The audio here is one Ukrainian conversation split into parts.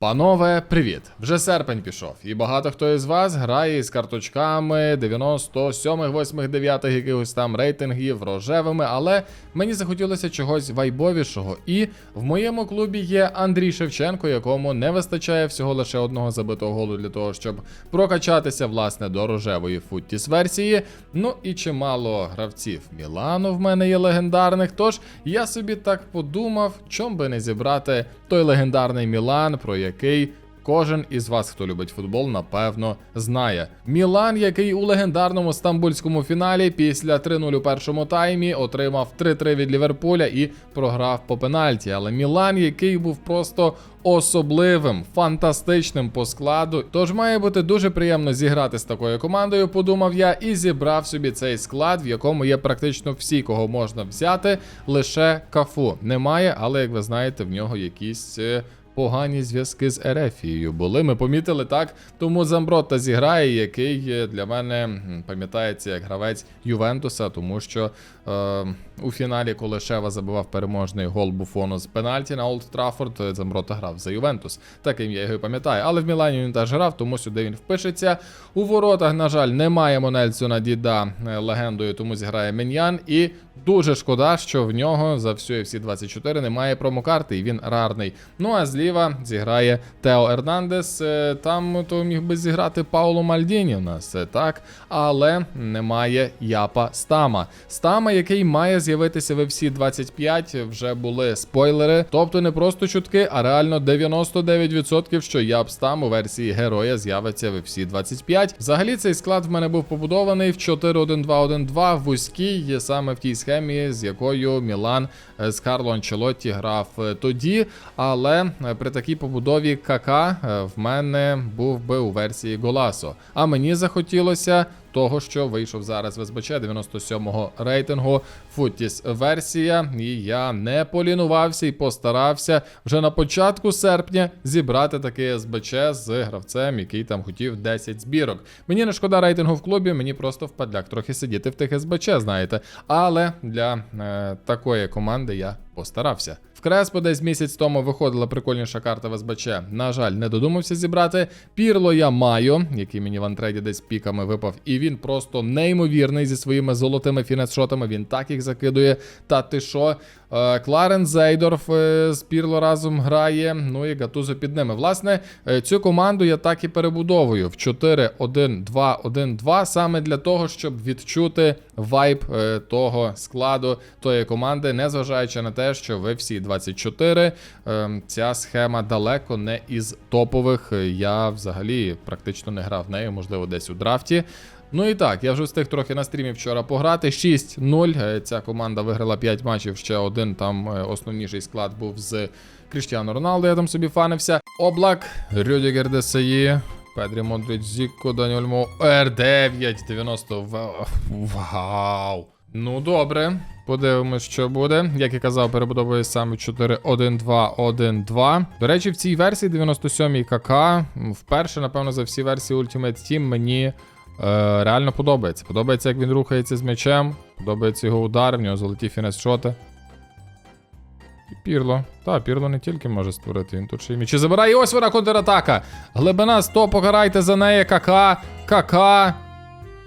Панове, привіт! Вже серпень пішов, і багато хто із вас грає із карточками 97, 8, 9 якихось там рейтингів рожевими, але мені захотілося чогось вайбовішого. І в моєму клубі є Андрій Шевченко, якому не вистачає всього лише одного забитого голу для того, щоб прокачатися власне до рожевої футтіс версії. Ну і чимало гравців Мілану в мене є легендарних. Тож я собі так подумав, чом би не зібрати той легендарний Мілан, про який кожен із вас, хто любить футбол, напевно знає. Мілан, який у легендарному стамбульському фіналі після 3-0 у першому таймі отримав 3-3 від Ліверпуля і програв по пенальті. Але Мілан, який був просто особливим, фантастичним по складу. Тож має бути дуже приємно зіграти з такою командою, подумав я, і зібрав собі цей склад, в якому є практично всі, кого можна взяти. Лише кафу немає, але як ви знаєте, в нього якісь. Погані зв'язки з Ерефією були. Ми помітили так. Тому Замбротта зіграє, який для мене пам'ятається як гравець Ювентуса, тому що е, у фіналі, коли Шева забивав переможний гол Буфону з пенальті на Олд Траффорд, е, Замбротта грав за Ювентус. Таким я його і пам'ятаю. Але в Мілані він теж грав, тому сюди він впишеться. У воротах, на жаль, немає Монельсона Діда е, легендою, тому зіграє Меньян. І дуже шкода, що в нього за всю FC 24 немає промокарти, і він рарний. Ну а зліва зіграє Тео Ернандес. Е, Там то міг би зіграти Пауло Мальдіні у нас, е, так. Але немає Япа Стама. Стама, який має з'явитися в FC 25, вже були спойлери. Тобто не просто чутки, а реально 99%, що Яп Стам у версії героя з'явиться в FC 25. Взагалі цей склад в мене був побудований в 4-1-2-1-2 в вузькій, саме в тій схемі, з якою Мілан е, з Карло Анчелотті грав е, тоді. Але е, при такій побудові КК в мене був би у версії Голасо. А мені захотілося того, що вийшов зараз в СБЧ 97-го рейтингу Футіс версія. І я не полінувався і постарався вже на початку серпня зібрати такий СБЧ з гравцем, який там хотів 10 збірок. Мені не шкода рейтингу в клубі, мені просто впадляк трохи сидіти в тих СБЧ, знаєте. Але для е, такої команди я постарався. В Креспо десь місяць тому виходила прикольніша карта в СБЧ. На жаль, не додумався зібрати. Пірло я маю, який мені в антреді десь піками випав, і він просто неймовірний зі своїми золотими фінесшотами. Він так їх закидує. Та ти що? Е, Кларен Зейдорф е, з Пірло разом грає. Ну і Гатузо під ними. Власне, е, цю команду я так і перебудовую в 4-1-2-1-2, саме для того, щоб відчути вайб того складу тої команди, незважаючи на те, що в всі 24 е, ця схема далеко не із топових. Я взагалі практично не грав нею, можливо, десь у драфті. Ну і так, я вже встиг трохи на стрімі вчора пограти. 6-0. Е, Ця команда виграла 5 матчів. Ще один там е, основніший склад був з Кріштіану Роналдо. Я там собі фанився. Облак, Рюдігер ДСІ, Педрі Модрич, Зікко, Дані Ольмо, Р9, 90. Вау! Ну добре, подивимось, що буде. Як і казав, перебудовує саме 4-1-2-1-2. До речі, в цій версії 97-й КК, вперше, напевно, за всі версії Ultimate Team мені е, реально подобається. Подобається, як він рухається з м'ячем, подобається його удар, в нього золоті фінес-шоти. І Пірло. Та, Пірло не тільки може створити, він тут ще й м'ячі забирає. І ось вона контратака. Глибина 100, покарайте за неї. КК, КК.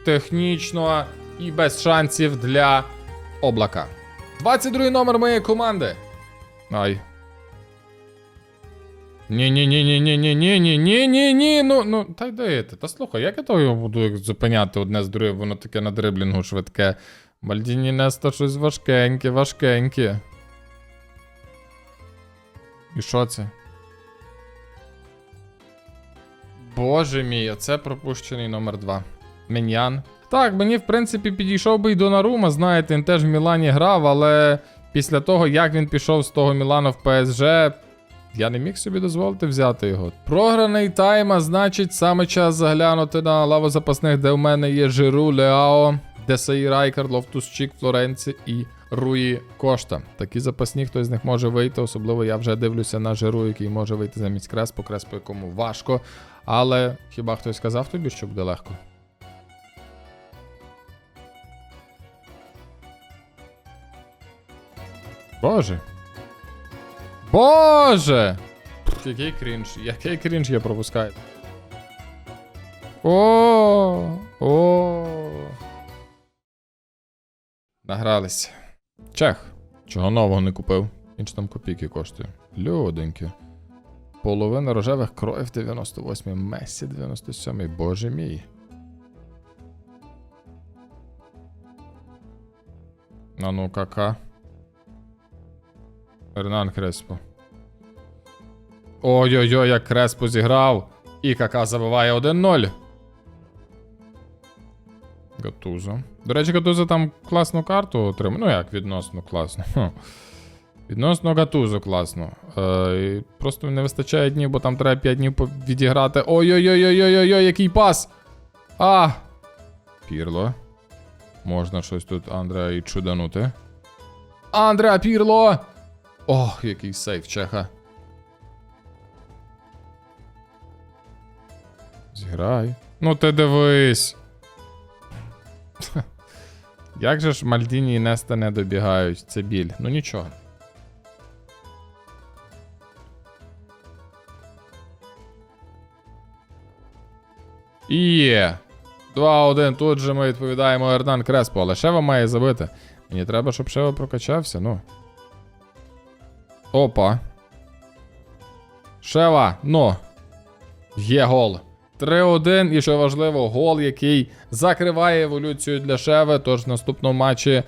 Технічно і без шансів для облака. 22 номер моєї команди. Ай. Ні ні ні ні ні ні ні ні ні ні ну ну та йди ти. Та слухай, як я то його буду зупиняти одне з другим, воно таке на дриблінгу швидке. Мальдіні Неста щось важкеньке, важкеньке. І що це? Боже мій, оце пропущений номер 2. Меньян. Так, мені в принципі підійшов би й Донарума, знаєте, він теж в Мілані грав, але після того, як він пішов з того Мілана в ПСЖ, я не міг собі дозволити взяти його. Програний тайм, а значить, саме час заглянути на лаву запасних, де в мене є Жиру, Леао, Десаї Райкар, Лофтус Чік, Флоренці і Руї Кошта. Такі запасні, хтось з них може вийти, особливо я вже дивлюся на Жиру, який може вийти замість Креспо, Креспо якому важко. Але хіба хтось сказав тобі, що буде легко? Боже. Боже! який крінж, який крінж я пропускаю. О, о. Награлись. Чех. Чого нового не купив? Він ж там копійки коштує. Люденьки. Половина рожевих кроїв 98, Месі 97, боже мій. А ну кака. Ернан Креспо. Ой-ой-ой, як Креспо зіграв. І кака забиває 1-0. Гатузо. До речі, Гатузо там класну карту отримав. Ну як, відносно класно. Відносно Гатузо класно. Е, просто не вистачає днів, бо там треба 5 днів відіграти. Ой-ой-ой-ой-ой-ой, який пас! А! Пірло. Можна щось тут Андреа і чуданути. Андреа Пірло! Ох, який сейф чеха. Зіграй. Ну ти дивись. Як же ж Мальдіні і Неста не добігають? Це біль. Ну нічого. Є. 2-1. Тут же ми відповідаємо Ернан Креспо, але Шева має забити. Мені треба, щоб Шева прокачався, ну. Опа. Шева, ну. Є гол. 3-1. І що важливо, гол, який закриває еволюцію для Шеви. Тож в наступному матчі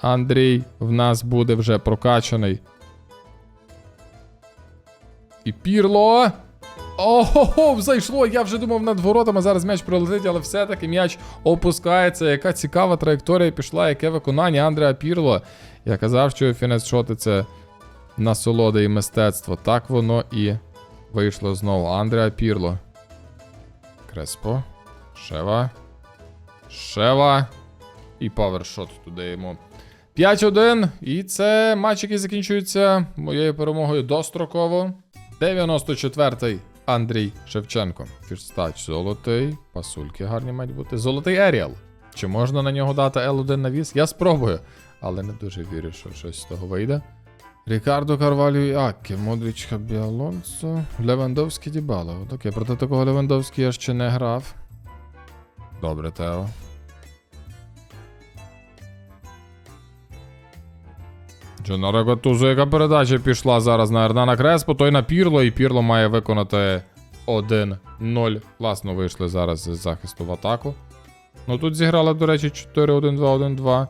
Андрій в нас буде вже прокачаний. І Пірло. Ого, зайшло! Я вже думав над воротами. Зараз м'яч пролетить, але все-таки м'яч опускається. Яка цікава траєкторія пішла, яке виконання Андреа Пірло. Я казав, що фінес шоти це насолода і мистецтво. Так воно і вийшло знову. Андреа Пірло. Креспо. Шева. Шева. І павершот туди йому. 5-1. І це матч, який закінчується моєю перемогою достроково. 94-й Андрій Шевченко. Фірстач золотий. Пасульки гарні мають бути. Золотий Еріал. Чи можна на нього дати L1 навіс? Я спробую, але не дуже вірю, що щось з того вийде. Рікардо Карвалю і Акке, Модріч Хабі Алонсо, Левандовський Дібало. Окей, проти такого Левандовський я ще не грав. Добре, Тео. Джонаро Гатузо, яка передача пішла зараз на Ернана Креспо, той на Пірло, і Пірло має виконати 1-0. Класно вийшли зараз з захисту в атаку. Ну тут зіграли, до речі, 4-1-2-1-2.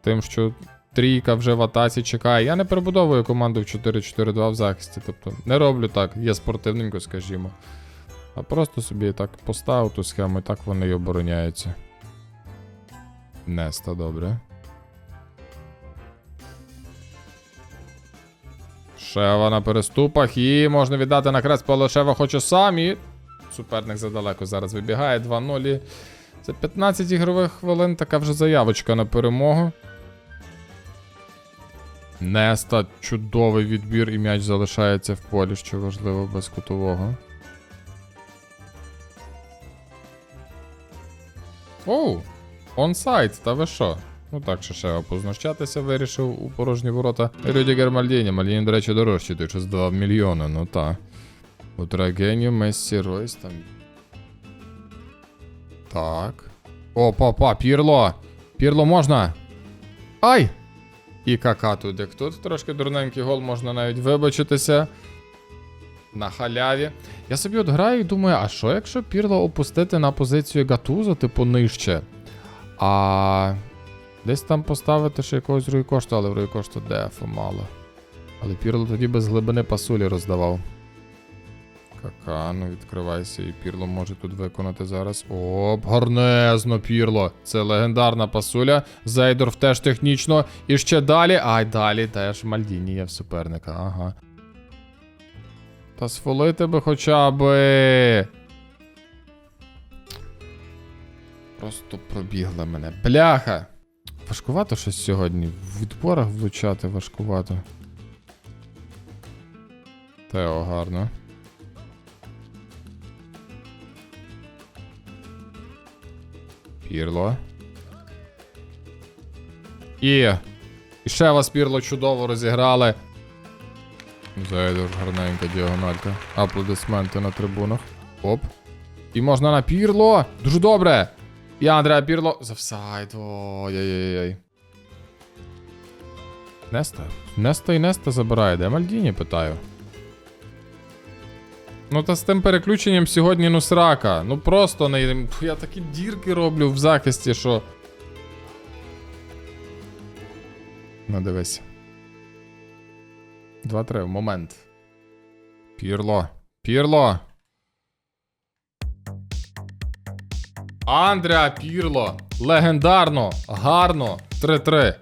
Тим, що трійка вже в атаці чекає. Я не перебудовую команду в 4-4-2 в захисті. Тобто не роблю так, є спортивненько, скажімо. А просто собі так поставив ту схему, і так вони й обороняються. Неста, добре. Шева на переступах і можна віддати на але Шева хоче сам і суперник задалеко зараз вибігає 2-0. і Це 15 ігрових хвилин, така вже заявочка на перемогу. Неста чудовий відбір і м'яч залишається в полі, що важливо без кутового. Оу, онсайд, та ви що? Ну так, ще познущатися вирішив у порожні ворота. Рюдігер Мальдіні. Мальдіні, до речі, дорожчий, той щось 2 мільйони, ну та. У Трагенію, Мессі, Ройс там. Так. О, папа, Пірло! Пірло можна! Ай! І кака як тут трошки дурненький гол, можна навіть вибачитися. На халяві. Я собі от граю і думаю, а що якщо Пірло опустити на позицію Гатузо, типу нижче? А десь там поставити ще якогось руйкошту, але в руйкошту дефу мало. Але Пірло тоді без глибини пасулі роздавав. Кака, ну відкривайся, і Пірло може тут виконати зараз. Оп, гарнезно, Пірло. Це легендарна пасуля. Зейдорф теж технічно. І ще далі. Ай, далі теж Мальдіні є в суперника. Ага. Та сфолити би хоча би. Просто пробігла мене. Бляха! Важкувато щось сьогодні. В відборах влучати важкувато. Тео, гарно. Пірло. І. І ще вас Пірло чудово розіграли. Зайду гарненька діагональка. Аплодисменти на трибунах. Оп. І можна на пірло. Дуже добре. І Андреа Пірло. Завсайд. Ой-ой-ой. Неста. Неста і Неста забирає. Де Мальдіні, питаю. Ну та з тим переключенням сьогодні ну срака. Ну просто не. Я такі дірки роблю в захисті, що. Ну дивись. 2-3 момент. Пірло. Пірло. Андреа Пірло. Легендарно. Гарно. 3-3.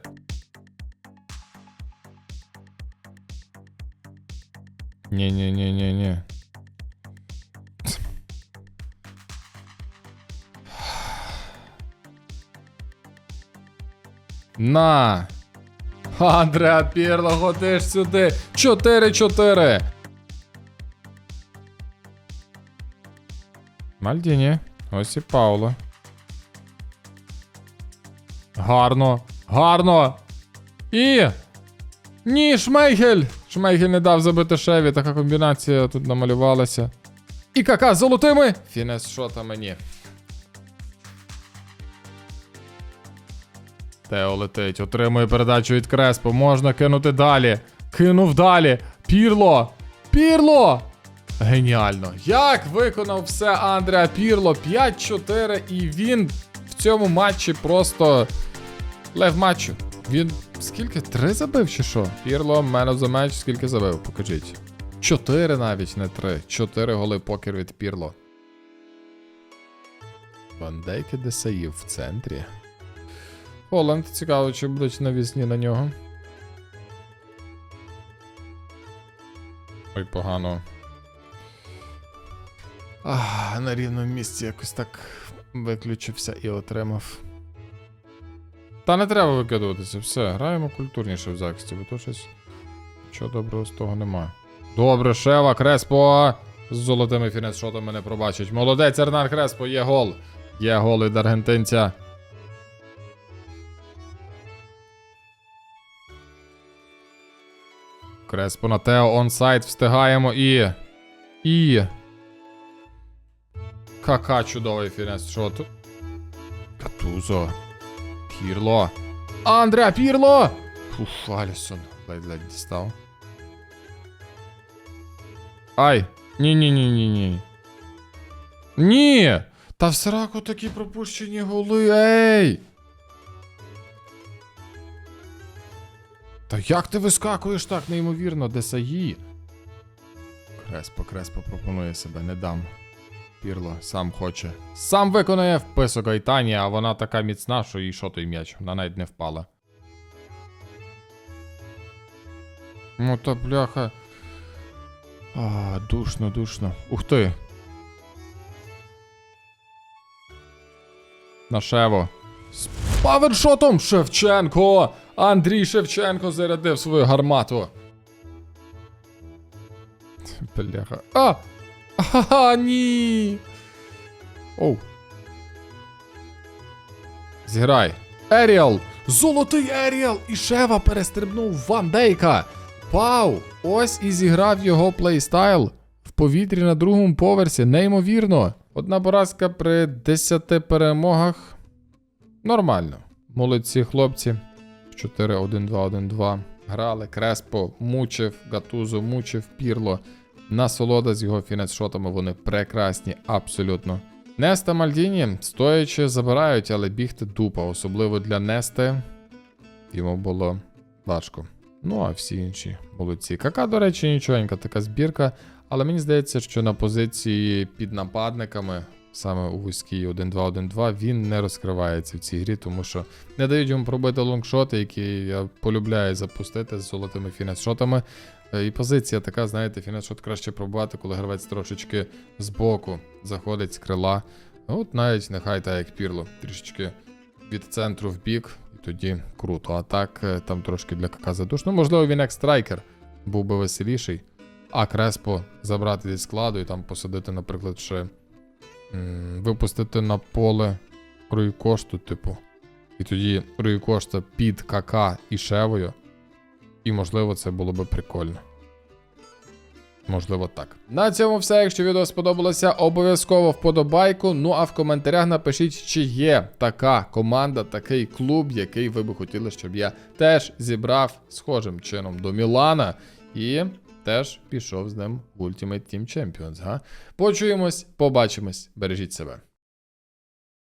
Ні-ні-ні-ні-ні. На. Андреа Пірло, ходиш сюди. 4-4. Мальдіні. Ось і Пауло. Гарно. Гарно. І. Ні, Шмейгель! Шмейгель не дав забити Шеві, така комбінація тут намалювалася. І кака з золотими! Фінес шотами ні. Тео летить, отримує передачу від Креспо. Можна кинути далі. Кинув далі. Пірло! Пірло! Геніально. Як виконав все Андреа Пірло 5-4, і він в цьому матчі просто лев матчу. Він скільки? Три забив чи що? Пірло, of the match, скільки забив? Покажіть. Чотири навіть, не три. Чотири голи покер від Пірло. Вандейки Десаїв в центрі. Холланд, цікаво, чи будуть навісні на нього. Ой, погано. А, на рівному місці якось так виключився і отримав. Та не треба викидуватися, все, граємо культурніше в захисті, бо то щось. Нічого доброго з того нема. Добре, Шева, Креспо. З золотими фінес-шотами не пробачить. Молодець, Ернан Креспо, є гол. Є гол від аргентинця. Креспо на Тео онсайд встигаємо і. І. Кака чудовий фінес шот. Катузо. Пірло. Андреа Пірло! Уф, Алісон. Ледь-ледь дістав. Ай! Ні-ні-ні-ні-ні. Ні! Та в сраку такі пропущені голи, ей! Як ти вискакуєш так неймовірно, Десаї? Креспо, Креспо пропонує себе, не дам. Пірло сам хоче. Сам виконує вписок Айтані, а вона така міцна, що їй що той м'яч, вона навіть не впала. Ну та бляха. А, душно, душно. Ух ти. На Шево. З павершотом Шевченко! Андрій Шевченко зарядив свою гармату. Бляха. А! Ага, ні. Оу. Зіграй. Еріал! Золотий Еріал! І Шева перестрибнув Ван Дейка. Вау! Ось і зіграв його плейстайл в повітрі на другому поверсі. Неймовірно. Одна поразка при 10 перемогах. Нормально. Молодці хлопці. 4-1-2-1-2. Грали. Креспо мучив, Гатузо мучив, Пірло. Насолода з його фінес-шотами, вони прекрасні, абсолютно. Неста Мальдіні стоячи забирають, але бігти дупа, особливо для Нести. Йому було важко. Ну, а всі інші молодці. Кака, до речі, нічогенька така збірка, але мені здається, що на позиції під нападниками, саме у вузькій 1-2-1-2, він не розкривається в цій грі, тому що не дають йому пробити лонгшоти, які я полюбляю запустити з золотими фінес-шотами. Е, І позиція така, знаєте, фінес-шот краще пробувати, коли гравець трошечки збоку заходить з крила. От навіть нехай так як пірло, трішечки від центру в бік, і тоді круто. А так е, там трошки для кака задушно. Можливо, він як страйкер був би веселіший. А Креспо забрати зі складу і там посадити, наприклад, ще випустити на поле Руйкошту, типу. І тоді Руйкошта під КК і Шевою. І можливо це було би прикольно. Можливо, так. На цьому все. Якщо відео сподобалося, обов'язково вподобайку. Ну а в коментарях напишіть, чи є така команда, такий клуб, який ви би хотіли, щоб я теж зібрав схожим чином до Мілана і теж пішов з ним в Ultimate Team Champions. Га? Почуємось, побачимось, бережіть себе.